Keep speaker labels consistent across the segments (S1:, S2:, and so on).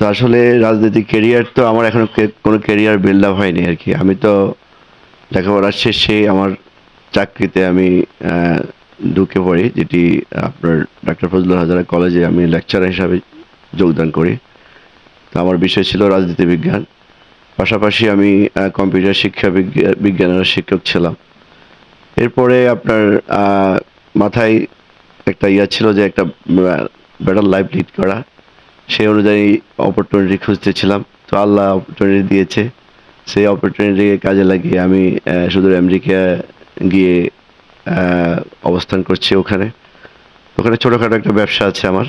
S1: তো আসলে রাজনৈতিক কেরিয়ার তো আমার এখনও কোনো কেরিয়ার বিল্ড আপ হয়নি আর কি। আমি তো লেখাপড়ার শেষে আমার চাকরিতে আমি ঢুকে পড়ি, যেটি আপনার ডাক্তার ফজলুল হাজারা কলেজে আমি লেকচারার হিসাবে যোগদান করি। তো আমার বিষয় ছিল রাজনীতি বিজ্ঞান। পাশাপাশি আমি কম্পিউটার শিক্ষা বিজ্ঞা- বিজ্ঞানের শিক্ষক ছিলাম। এরপরে আপনার মাথায় একটা ইয়া ছিল যে একটা বেটার লাইফ লিড করা। সেই অনুযায়ী অপরচুনিটি খুঁজতেছিলাম। তো আল্লাহ অপরচুনিটি দিয়েছে। সেই অপরচুনিটিকে কাজে লাগিয়ে আমি সুদূর আমেরিকা গিয়ে অবস্থান করছি ওখানে। ওখানে ছোটোখাটো একটা ব্যবসা আছে আমার।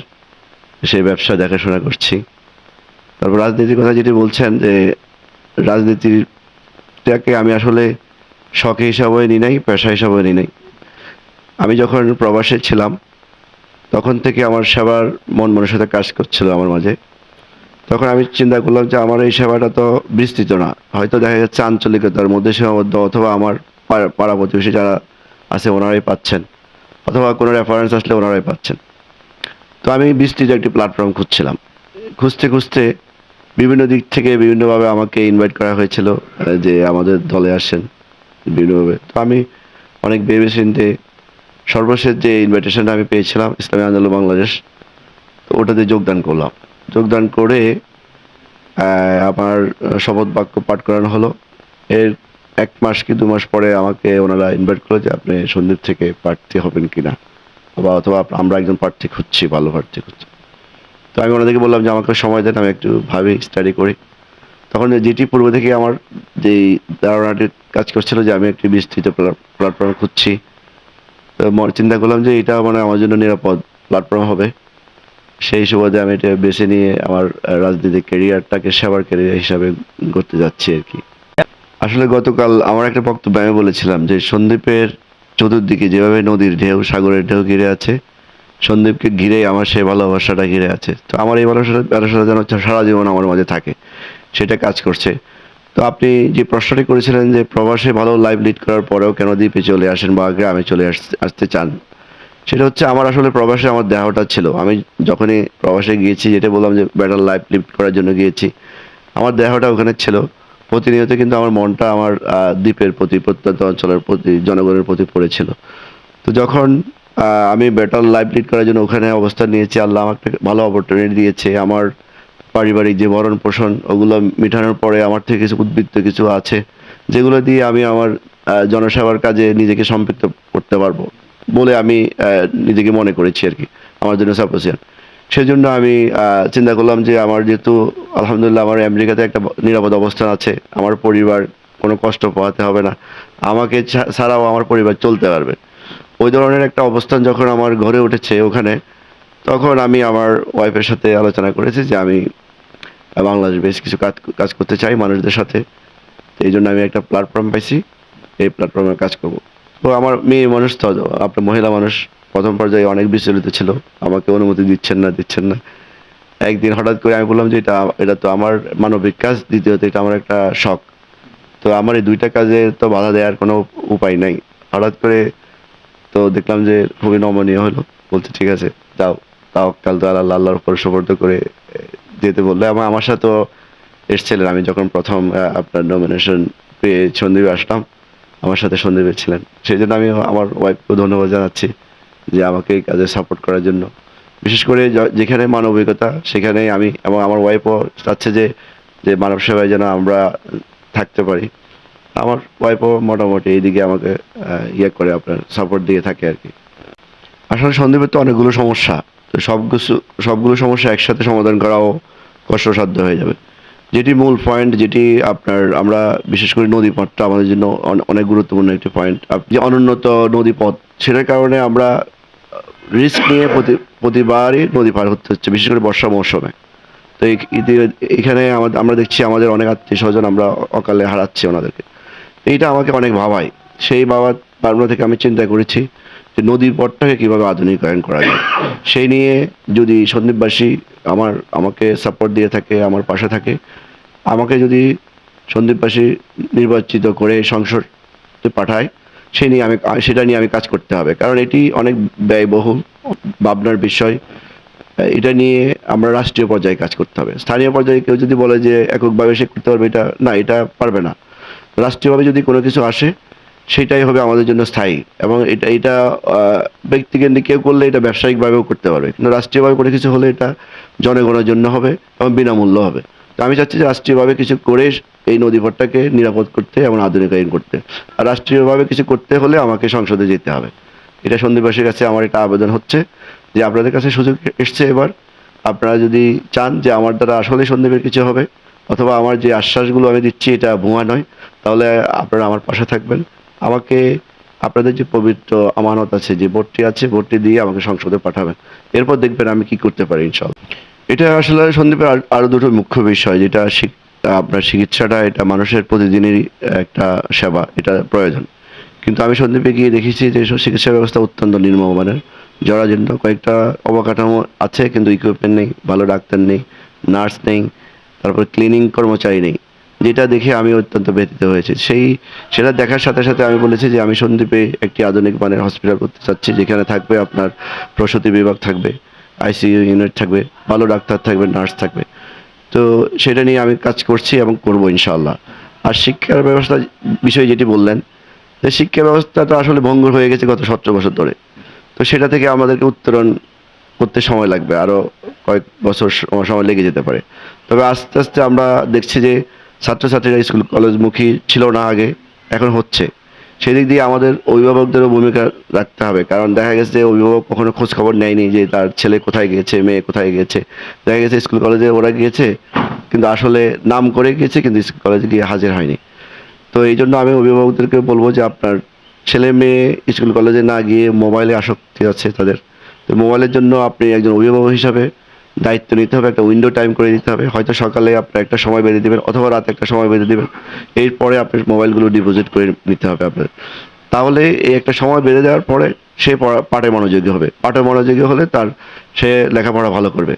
S1: সেই ব্যবসা দেখাশোনা করছি। তারপর রাজনীতির কথা যেটি বলছেন যে, রাজনীতিটাকে আমি আসলে শখ হিসাবে নিই নাই, পেশা হিসাবে নিই নাই। আমি যখন প্রবাসে ছিলাম তখন থেকে আমার সেবার মন মনের সাথে কাজ করছিল আমার মাঝে। তখন আমি চিন্তা করলাম যে আমার এই সেবাটা তো বিস্তৃত না। হয়তো দেখা যাচ্ছে আঞ্চলিকতার মধ্যে সীমাবদ্ধ অথবা আমার পাড়া- প্রতিবেশী যারা আছে ওনারাই পাচ্ছেন। অথবা কোনো রেফারেন্স আসলে ওনারাই পাচ্ছেন। তো আমি বিস্তৃত একটি প্ল্যাটফর্ম খুঁজছিলাম। খুঁজতে খুঁজতে বিভিন্ন দিক থেকে বিভিন্নভাবে আমাকে ইনভাইট করা হয়েছিল, যে আমাদের দলে আসেন বিভিন্নভাবে। তো আমি অনেক ভেবে চিনতে সর্বশেষ যে ইনভাইটেশনটা আমি পেয়েছিলাম, ইসলামী আন্দোলন বাংলাদেশ, তো ওটাতে যোগদান করলাম। যোগদান করে আমার শপথ বাক্য পাঠ করানো হলো। এর এক মাস কি দু মাস পরে আমাকে ওনারা ইনভাইট করল যে আপনি সন্দীপ থেকে প্রার্থী হবেন কি না বা অথবা আমরা একজন প্রার্থী খুঁজছি, ভালো প্রার্থী খুঁজছি। তো আমি ওনাদেরকে বললাম যে আমাকে সময় দেন, আমি একটু ভাবি স্টাডি করি। তখন যেটি পূর্ব থেকে আমার যেই ধারণাটি কাজ করছিল যে আমি একটি বিস্তৃত প্ল্যাটফর্ম খুঁজছি তো চিন্তা করলাম যে এটা মানে আমার জন্য নিরাপদ প্ল্যাটফর্ম হবে। সেই সুবাদে আমি এটা বেছে নিয়ে আমার রাজনীতির ক্যারিয়ারটাকে সেবার ক্যারিয়ার হিসাবে করতে যাচ্ছি আর কি। আসলে গতকাল আমার একটা বক্তব্য আমি বলেছিলাম যে সন্দ্বীপের চতুর্দিকে যেভাবে নদীর ঢেউ, সাগরের ঢেউ ঘিরে আছে সন্দ্বীপকে ঘিরে আমার সেই ভালোবাসাটা ঘিরে আছে। তো আমার এই ভালোবাসাটা ভালোবাসাটা যেন সারা জীবন আমার মাঝে থাকে, সেটা কাজ করছে। তো আপনি যে প্রশ্নটি করেছিলেন যে প্রবাসে ভালো লাইফ লিড করার পরেও কেন দ্বীপে চলে আসেন বা গ্রামে চলে আসতে চান, সেটা হচ্ছে আমার আসলে প্রবাসে আমার দেহটা ছিল। আমি যখনই প্রবাসে গিয়েছি, যেটা বললাম যে বেটার লাইফ লিড করার জন্য গিয়েছি, আমার দেহটা ওখানে ছিল। প্রতিনিয়ত কিন্তু আমার মনটা আমার দ্বীপের প্রতি, প্রত্যন্ত অঞ্চলের প্রতি, জনগণের প্রতি পড়েছিল। তো যখন আমি বেটার লাইফ লিড করার জন্য ওখানে অবস্থান নিয়েছি, আল্লাহ আমাকে ভালো অপরচুনিটি দিয়েছে। আমার পারিবারিক যে ভরণ পোষণ, ওগুলো মেটানোর পরে আমার থেকে কিছু উদ্বৃত্ত কিছু আছে, যেগুলো দিয়ে আমি আমার জনসেবার কাজে নিজেকে সম্পৃক্ত করতে পারব বলে আমি নিজেকে মনে করেছি আর কি, আমার জন্য সাপোজিয়ান সেজন্য আমি চিন্তা করলাম যে আমার যেহেতু আলহামদুলিল্লাহ আমার আমেরিকাতে একটা নিরাপদ অবস্থান আছে, আমার পরিবার কোনো কষ্ট পাওয়াতে হবে না, আমাকে ছাড়াও আমার পরিবার চলতে পারবে। ওই ধরনের একটা অবস্থান যখন আমার ঘরে উঠেছে ওখানে, তখন আমি আমার ওয়াইফের সাথে আলোচনা করেছি যে আমি বাংলাদেশ বেশ কিছু কাজ কাজ করতে চাই মানুষদের সাথে। এই জন্য আমি একটা প্ল্যাটফর্ম পাইছি। এই প্ল্যাটফর্মে কাজ করব। তো আমার মেয়ে মানুষ তো আপনার মহিলা মানুষ, প্রথম পর্যায়ে অনেক বিচলিত ছিল। আমাকে অনুমতি দিচ্ছেন না দিচ্ছেন না। একদিন হঠাৎ করে আমি বললাম যে এটা এটা তো আমার মানবিক কাজ, দ্বিতীয়ত এটা আমার একটা শখ। তো আমার এই দুইটা কাজে তো বাধা দেওয়ার কোনো উপায় নাই। হঠাৎ করে তো দেখলাম যে খুবই নমনীয় হলো। বলছে, ঠিক আছে, যাও। তাও কাল তো আল্লাহ, আল্লাহর উপর সুপর্দ করে যেতে বললে। আমার আমার সাথেও এসছিলেন। আমি যখন প্রথম আপনার নমিনেশন পেয়ে সন্দীপে আসলাম, আমার সাথে সন্দীপে ছিলেন। সেই জন্য আমি আমার ওয়াইফকে ধন্যবাদ জানাচ্ছি যে আমাকে এই কাজে সাপোর্ট করার জন্য। বিশেষ করে যেখানে মানবিকতা সেখানে আমি এবং আমার ওয়াইফও চাচ্ছে যে যে মানব সেবায় যেন আমরা থাকতে পারি। আমার ওয়াইফও মোটামুটি এইদিকে আমাকে ইয়ে করে, আপনার সাপোর্ট দিয়ে থাকে আর কি। আসলে সন্দীপের তো অনেকগুলো সমস্যা। তো সবগুলো সবগুলো সমস্যা একসাথে সমাধান করাও কষ্টসাধ্য হয়ে যাবে। যেটি মূল পয়েন্ট যেটি আপনার, আমরা বিশেষ করে নদী পথটা আমাদের জন্য অনেক গুরুত্বপূর্ণ একটি পয়েন্ট যে অনুন্নত নদী পথ, সেটার কারণে আমরা রিস্ক নিয়ে প্রতি, প্রতিবারই নদী পার হতে হচ্ছে, বিশেষ করে বর্ষা মৌসুমে। তো এখানে আমাদের, আমরা দেখছি আমাদের অনেক আত্মীয় স্বজন আমরা অকালে হারাচ্ছি ওনাদেরকে। এইটা আমাকে অনেক ভাবায়। সেই ভাবার ভাবনা থেকে আমি চিন্তা করেছি যে নদীর পথটাকে কীভাবে আধুনিকায়ন করা যায়। সেই নিয়ে যদি সন্দীপবাসী আমার, আমাকে সাপোর্ট দিয়ে থাকে, আমার পাশে থাকে, আমাকে যদি সন্দীপবাসী নির্বাচিত করে সংসদে পাঠায়, সেই নিয়ে আমি, সেটা নিয়ে আমি কাজ করতে হবে। কারণ এটি অনেক ব্যয়বহুল ভাবনার বিষয়। এটা নিয়ে আমরা রাষ্ট্রীয় পর্যায়ে কাজ করতে হবে। স্থানীয় পর্যায়ে কেউ যদি বলে যে এককভাবে সে করতে পারবে, এটা না, এটা পারবে না। রাষ্ট্রীয়ভাবে যদি কোনো কিছু আসে সেটাই হবে আমাদের জন্য স্থায়ী। এবং এটা এটা ব্যক্তিকেন্দ্রিক কেউ করলে এটা ব্যবসায়িকভাবেও করতে পারবে। কিন্তু রাষ্ট্রীয়ভাবে কোনো কিছু হলে এটা জনগণের জন্য হবে এবং বিনামূল্য হবে। তো আমি চাচ্ছি যে রাষ্ট্রীয়ভাবে কিছু করে এই নদীপথটাকে নিরাপদ করতে এবং আধুনিকায়ন করতে। আর রাষ্ট্রীয়ভাবে কিছু করতে হলে আমাকে সংসদে যেতে হবে। এটা সন্দীপবাসীর কাছে আমার এটা আবেদন হচ্ছে যে আপনাদের কাছে সুযোগ এসছে এবার। আপনারা যদি চান যে আমার দ্বারা আসলে সন্দীপের কিছু হবে, অথবা আমার যে আশ্বাসগুলো আমি দিচ্ছি এটা ভুয়া নয়, তাহলে আপনারা আমার পাশে থাকবেন। আমাকে আপনাদের যে পবিত্র আমানত আছে, যে ভোটটি আছে ভোটটি দিয়ে আমাকে সংসদে পাঠাবেন। এরপর দেখবেন আমি কি করতে পারি, ইনশাল্লাহ। এটা আসলে সন্দীপের আর- আরও দুটো মুখ্য বিষয়, যেটা আপনার চিকিৎসাটা, এটা মানুষের প্রতিদিনেরই একটা সেবা, এটা প্রয়োজন। কিন্তু আমি সন্দীপে গিয়ে দেখেছি যে সব চিকিৎসা ব্যবস্থা অত্যন্ত নিম্নমানের জরাজীর্ণ, কয়েকটা অবকাঠামো আছে, কিন্তু ইকুইপমেন্ট নেই, ভালো ডাক্তার নেই নার্স নেই, তারপর ক্লিনিং কর্মচারী নেই। যেটা দেখে আমি অত্যন্ত ব্যথিত হয়েছি। সেই, সেটা দেখার সাথে সাথে আমি বলেছি যে আমি সন্দীপে একটি আধুনিক মানের হসপিটাল করতে চাচ্ছি, যেখানে থাকবে আপনার প্রসূতি বিভাগ থাকবে আইসিইউ ইউনিট থাকবে, ভালো ডাক্তার থাকবে নার্স থাকবে। তো সেটা নিয়ে আমি কাজ করছি এবং করব ইনশাআল্লাহ। আর শিক্ষার ব্যবস্থা বিষয়ে যেটি বললেন, যে শিক্ষা ব্যবস্থাটা আসলে ভঙ্গুর হয়ে গেছে গত সতেরো বছর ধরে। তো সেটা থেকে আমাদেরকে উত্তরণ করতে সময় লাগবে আরও কয়েক বছর সময় লেগে যেতে পারে। তবে আস্তে আস্তে আমরা দেখছি যে ছাত্রছাত্রীরা স্কুল, কলেজমুখী ছিল না আগে, এখন হচ্ছে। সেদিক দিয়ে আমাদের অভিভাবকদেরও ভূমিকা রাখতে হবে, কারণ দেখা গেছে যে অভিভাবক কখনো খোঁজ খবর নেয়নি যে তার ছেলে কোথায় গিয়েছে, মেয়ে কোথায় গিয়েছে। দেখা গেছে স্কুল, কলেজে ওরা গিয়েছে, কিন্তু আসলে নাম করে গিয়েছে, কিন্তু স্কুল, কলেজে গিয়ে হাজির হয়নি। তো এই জন্য আমি অভিভাবকদেরকে বলব যে আপনার ছেলে, মেয়ে স্কুল, কলেজে না গিয়ে মোবাইলে আসক্তি আছে তাদের। তো মোবাইলের জন্য আপনি একজন অভিভাবক হিসাবে দায়িত্ব নিতে হবে, একটা উইন্ডো টাইম করে দিতে হবে। হয়তো সকালে আপনার একটা সময় বেঁধে দেবেন অথবা রাতে একটা সময় বেঁধে দেবেন। এরপরে আপনার মোবাইলগুলো ডিপোজিট করে নিতে হবে আপনার। তাহলে এই একটা সময় বেঁধে দেওয়ার পরে সে পাঠে মনোযোগী হবে। পাঠে মনোযোগী হলে তার, সে লেখাপড়া ভালো করবে।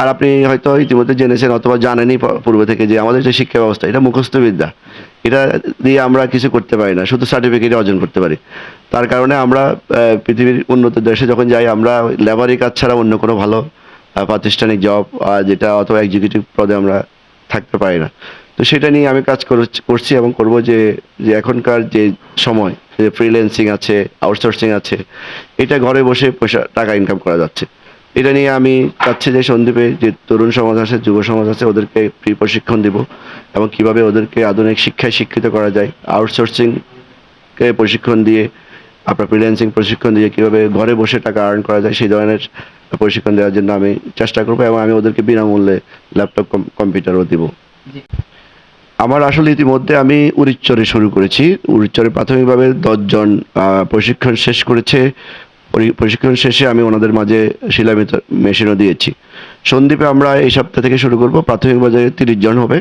S1: আর আপনি হয়তো ইতিমধ্যে জেনেছেন অথবা জানেনই পূর্ব থেকে যে আমাদের যে শিক্ষা ব্যবস্থা, এটা মুখস্থ বিদ্যা। এটা দিয়ে আমরা কিছু করতে পারি না, শুধু সার্টিফিকেট অর্জন করতে পারি। তার কারণে আমরা পৃথিবীর উন্নত দেশে যখন যাই, আমরা লেবারি কাজ ছাড়া অন্য কোনো ভালো প্রাতিষ্ঠানিক জব যেটা অথবা এক্সিকিউটিভ পদে আমরা থাকতে পারি না। তো সেটা নিয়ে আমি কাজ করছ- এবং করব যে যে এখনকার যে সময়, যে ফ্রিল্যান্সিং আছে আউটসোর্সিং আছে, এটা ঘরে বসে পয়সা, টাকা ইনকাম করা যাচ্ছে। এটা নিয়ে আমি চাচ্ছি যে সন্দীপে, যে তরুণ সমাজ আছে, যুব সমাজ আছে, ওদেরকে ফ্রি প্রশিক্ষণ দিব এবং কীভাবে ওদেরকে আধুনিক শিক্ষায় শিক্ষিত করা যায় আউটসোর্সিংকে প্রশিক্ষণ দিয়ে আপনার ফ্রিল্যান্সিং প্রশিক্ষণ দিয়ে কীভাবে ঘরে বসে টাকা আর্ন করা যায় সেই ধরনের প্রশিক্ষণ দেওয়ার জন্য আমি চেষ্টা করব এবং আমি ওদেরকে বিনামূল্যে ল্যাপটপ কম্পিউটারও দিব। আমার আসলে ইতিমধ্যে আমি উড়িচ্চরে শুরু করেছি। উড়িচ্চরে প্রাথমিকভাবে দশজন প্রশিক্ষণ শেষ করেছে। প্রশিক্ষণ শেষে আমি ওনাদের মাঝে শিলা মেশিনও দিয়েছি। সন্দীপে আমরা এই সপ্তাহ থেকে শুরু করব। প্রাথমিক পর্যায়ে তিরিশ জন হবে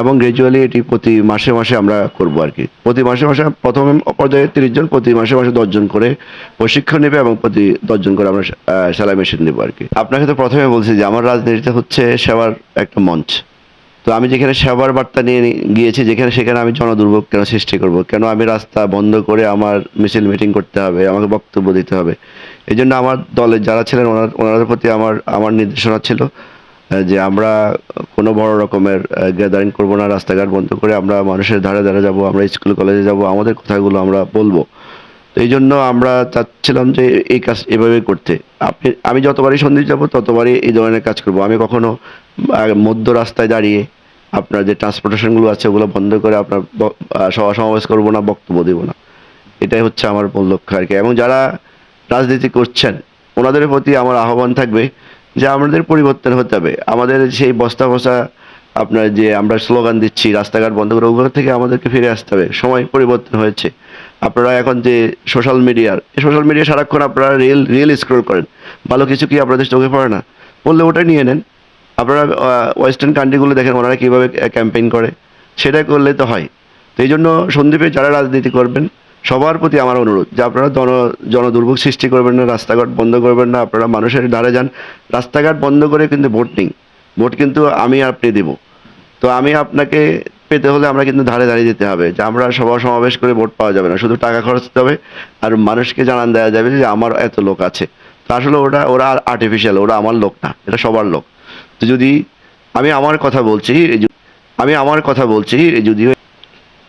S1: এবং গ্রাজুয়ালি এটি প্রতি মাসে মাসে আমরা করব আর কি প্রতি মাসে মাসে প্রথম পর্যায়ে তিরিশ জন, প্রতি মাসে মাসে দশজন করে প্রশিক্ষণ নেবে এবং প্রতি দশজন করে আমরা সেলাই মেশিন দেবো আর কি আপনাকে তো প্রথমে বলছি যে আমার রাজনীতিটা হচ্ছে সেবার একটা মঞ্চ। তো আমি যেখানে সেবার বার্তা নিয়ে গিয়েছি, যেখানে সেখানে আমি জনদুর্ভোগ কেন সৃষ্টি করব? কেন আমি রাস্তা বন্ধ করে আমার মিছিল মিটিং করতে হবে, আমাকে বক্তব্য দিতে হবে? এই জন্য আমার দলের যারা ছিলেন ওনার, ওনাদের প্রতি আমার আমার নির্দেশনা ছিল যে আমরা কোনো বড় রকমের গ্যাদারিং করব না, রাস্তাঘাট বন্ধ করে আমরা মানুষের ধারে ধারে যাব, আমরা স্কুল কলেজে যাব, আমাদের কথাগুলো আমরা বলব। তো এই জন্য আমরা চাচ্ছিলাম যে এই কাজ এভাবে করতে। আপনি, আমি যতবারই সন্দীপ যাব, ততবারই এই ধরনের কাজ করব। আমি কখনো মধ্য রাস্তায় দাঁড়িয়ে আপনার যে ট্রান্সপোর্টেশনগুলো আছে, ওগুলো বন্ধ করে আপনার সভা সমাবেশ করব না, বক্তব্য দেবো না। এটাই হচ্ছে আমার মূল লক্ষ্য আর কি। এবং যারা রাজনীতি করছেন, ওনাদের প্রতি আমার আহ্বান থাকবে যে আমাদের পরিবর্তন হতে হবে। আমাদের সেই বস্তা বসা আপনার যে আমরা স্লোগান দিচ্ছি, রাস্তাঘাট বন্ধ করে, ওগুলো থেকে আমাদেরকে ফিরে আসতে হবে। সময় পরিবর্তন হয়েছে। আপনারা এখন যে সোশ্যাল মিডিয়ার সোশ্যাল মিডিয়া সারাক্ষণ আপনারা রিল রিল স্ক্রোল করেন। ভালো কিছু কি আপনাদের চোখে পড়ে না? বললে ওটা নিয়ে নেন। আপনারা ওয়েস্টার্ন কান্ট্রিগুলো দেখেন, ওনারা কীভাবে ক্যাম্পেইন করে। সেটা করলে তো হয়। তো এই জন্য সন্দীপে যারা রাজনীতি করবেন সবার প্রতি আমার অনুরোধ যে আপনারা জন, জনদুর্ভোগ সৃষ্টি করবেন না, রাস্তাঘাট বন্ধ করবেন না, আপনারা মানুষের ধারে যান। রাস্তাঘাট বন্ধ করে কিন্তু ভোট নেই। ভোট কিন্তু আমি আপনি দেব। তো আমি আপনাকে পেতে হলে আমরা কিন্তু ধারে দাঁড়িয়ে যেতে হবে, যে আমরা সভা সমাবেশ করে ভোট পাওয়া যাবে না। শুধু টাকা খরচ দিতে হবে আর মানুষকে জানান দেওয়া যাবে যে আমার এত লোক আছে। তো আসলে ওটা, ওরা আর্টিফিশিয়াল ওরা আমার লোক না, এটা সবার লোক। তো যদি আমি আমার কথা বলছি, আমি আমার কথা বলছি এই যদি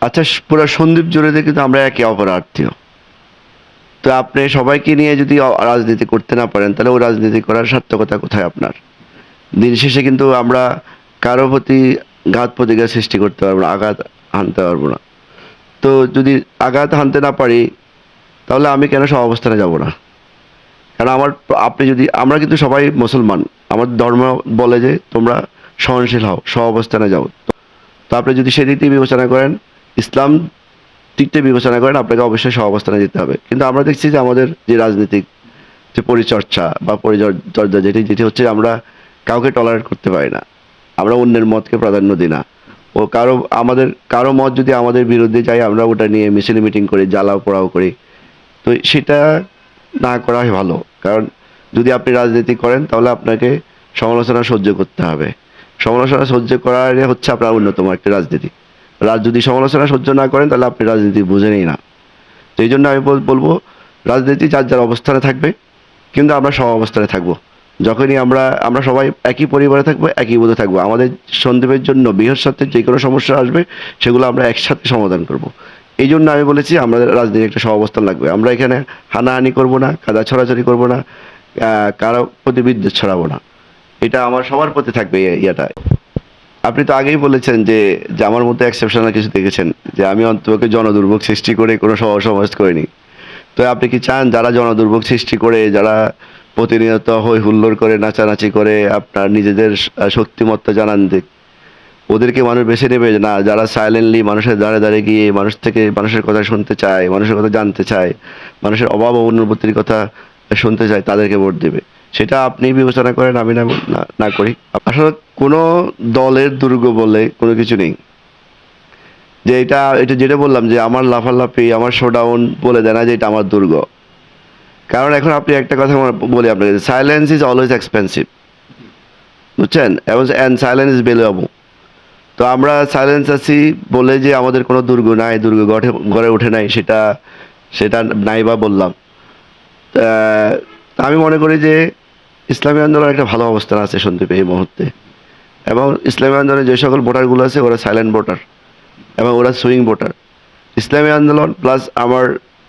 S1: আচ্ছা পুরো সন্দীপ জুড়ে কিন্তু আমরা একে অপর আত্মীয়। তো আপনি সবাইকে নিয়ে যদি রাজনীতি করতে না পারেন, তাহলে ও রাজনীতি করার সার্থকতা কোথায় আপনার? দিন শেষে কিন্তু আমরা কারও প্রতি ঘাত প্রতিঘাত সৃষ্টি করতে পারব না, আঘাত হানতে পারব না। তো যদি আঘাত হানতে না পারি, তাহলে আমি কেন সব অবস্থানে যাব না? কারণ আমার আপনি যদি, আমরা কিন্তু সবাই মুসলমান, আমার ধর্ম বলে যে তোমরা সহনশীল হও সহ অবস্থানে যাও। তো আপনি যদি সেদিক থেকে বিবেচনা করেন ইসলাম দিক থেকে বিবেচনা করেন, আপনাকে অবশ্যই সহ অবস্থানে যেতে হবে। কিন্তু আমরা দেখছি যে আমাদের যে রাজনৈতিক যে পরিচর্চা বা পরিচর্যা যেটি যেটি হচ্ছে আমরা কাউকে টলারেট করতে পারি না, আমরা অন্যের মতকে প্রাধান্য দিই না। ও কারও, আমাদের, কারও মত যদি আমাদের বিরুদ্ধে যায়, আমরা ওটা নিয়ে মিছিল মিটিং করি, জ্বালাও পোড়াও করি। তো সেটা না করাই ভালো। কারণ যদি আপনি রাজনীতি করেন, তাহলে আপনাকে সমালোচনা সহ্য করতে হবে। সমালোচনা সহ্য করার হচ্ছে আপনার অন্যতম একটা রাজনীতি। রাজ যদি সমালোচনা সহ্য না করেন, তাহলে আপনি রাজনীতি বুঝেনই না। তো এই জন্য আমি বলব, রাজনীতি যার যার অবস্থানে থাকবে, কিন্তু আমরা সব অবস্থানে থাকব। যখনই আমরা আমরা সবাই একই পরিবারে থাকব, একই বোধে থাকব। আমাদের সন্দীপের জন্য সাথে যে কোনো সমস্যা আসবে, সেগুলো আমরা একসাথে সমাধান করব। এই জন্য আমি বলেছি আমাদের রাজনীতি একটা সহাবস্থান লাগবে। আমরা এখানে হানাহানি করব না, কাদা ছড়াছড়ি করব না কারও প্রতি বিদ্যুৎ ছড়াবো না। এটা আমার, সবার প্রতি থাকবে ইয়েটা। আপনি তো আগেই বলেছেন যে যে আমার মধ্যে এক্সেপশনাল কিছু দেখেছেন, যে আমি অন্তকে জনদুর্ভোগ সৃষ্টি করে কোনো সহ সমাজ করিনি। তো আপনি কি চান যারা জনদুর্ভোগ সৃষ্টি করে, যারা প্রতিনিয়ত হই হুল্লোড় করে, নাচানাচি করে, আপনার নিজেদের শক্তিমত্তা জানান দিক ওদেরকে মানুষ বেছে নেবে? যে না, যারা সাইলেন্টলি মানুষের দাঁড়ে দাঁড়িয়ে গিয়ে মানুষ থেকে মানুষের কথা শুনতে চায়, মানুষের কথা জানতে চায়, মানুষের অভাব অনুভূতির কথা শুনতে চায়, তাদেরকে ভোট দেবে। সেটা আপনি বিবেচনা করেন, আমি না না- করি। আসলে কোনো দলের দুর্গ বলে কোনো কিছু নেই। যে এটা এটা যেটা বললাম যে আমার লাফালাফি, আমার শোডাউন বলে দেয় না যে এটা আমার দুর্গ। কারণ এখন আপনি একটা কথা বলি আপনাকে সাইলেন্স ইজ অলওয়েজ এক্সপেন্সিভ বুঝছেন? এবং অ্যান্ড সাইলেন্স ইজ ভ্যালুয়েবল তো আমরা সাইলেন্স আছি বলে যে আমাদের কোনো দুর্গ নাই, দুর্গ গড়ে গড়ে ওঠে নাই, সেটা সেটা নাই বা বললাম। আমি মনে করি যে ইসলামী আন্দোলন একটা ভালো অবস্থান আছে সন্দীপে, এই মুহূর্তে। এবং ইসলামী আন্দোলনে যে সকল ভোটারগুলো আছে, ওরা সাইলেন্ট ভোটার এবং ওরা সুইং ভোটার ইসলামী আন্দোলন প্লাস আমার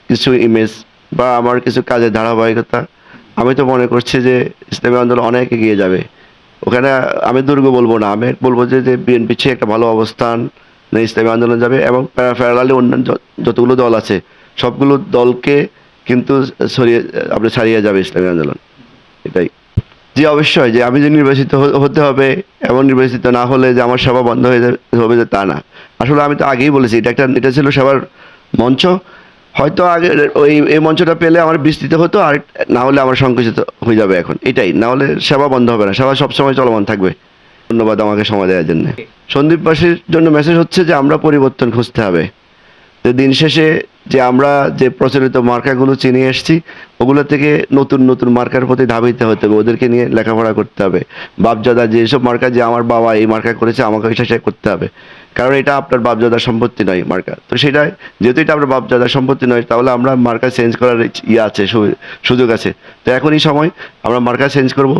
S1: কিছু ইমেজ বা আমার কিছু কাজের ধারাবাহিকতা, আমি তো মনে করছি যে ইসলামী আন্দোলন অনেক এগিয়ে যাবে। ওখানে আমি দুর্গ বলব না, আমি বলব যে যে বিএনপি চেয়ে একটা ভালো অবস্থান ইসলামী আন্দোলন যাবে এবং প্যারালালি অন্যান্য যতগুলো দল আছে, সবগুলো দলকে কিন্তু সরিয়ে আপনি ছাড়িয়ে যাবে ইসলামী আন্দোলন। এটাই। জি, অবশ্যই, যে আমি যে নির্বাচিত হতে হবে, এমন নির্বাচিত না হলে যে আমার সেবা বন্ধ হয়ে হবে যে তা না। আসলে আমি তো আগেই বলেছি, এটা একটা, এটা ছিল সেবার মঞ্চ। হয়তো আগে ওই, এই মঞ্চটা পেলে আমার বিস্তৃত হতো, আর না হলে আমার সংকুচিত হয়ে যাবে এখন। এটাই, না হলে সেবা বন্ধ হবে না সেবা সবসময় চলমান থাকবে। ধন্যবাদ আমাকে সময় দেওয়ার জন্য। সন্দীপবাসীর জন্য মেসেজ হচ্ছে যে, আমরা পরিবর্তন খুঁজতে হবে। যে দিন শেষে যে আমরা যে প্রচলিত মার্কাগুলো চিনে এসেছি, ওগুলো থেকে নতুন নতুন মার্কার প্রতি ধাবিত হতে হবে, ওদেরকে নিয়ে লেখাপড়া করতে হবে। বাপজাদা যেসব মার্কা যে আমার বাবা এই মার্কা করেছে, আমাকে সেটা করতে হবে। কারণ এটা আপনার বাপজাদার সম্পত্তি নয় মার্কা। তো সেটাই যেহেতু এটা আপনার বাপজাদার সম্পত্তি নয়, তাহলে আমরা মার্কা চেঞ্জ করার ইয়ে আছে সুযোগ আছে। তো এখনই সময়, আমরা মার্কা চেঞ্জ করব,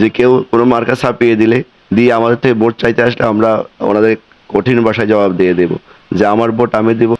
S1: যে কেউ কোনো মার্কা ছাপিয়ে দিলে, দিয়ে আমাদের থেকে ভোট চাইতে আসলে আমরা ওনাদের কঠিন ভাষায় জবাব দিয়ে দেবো, যে আমার ভোট আমি দেবো।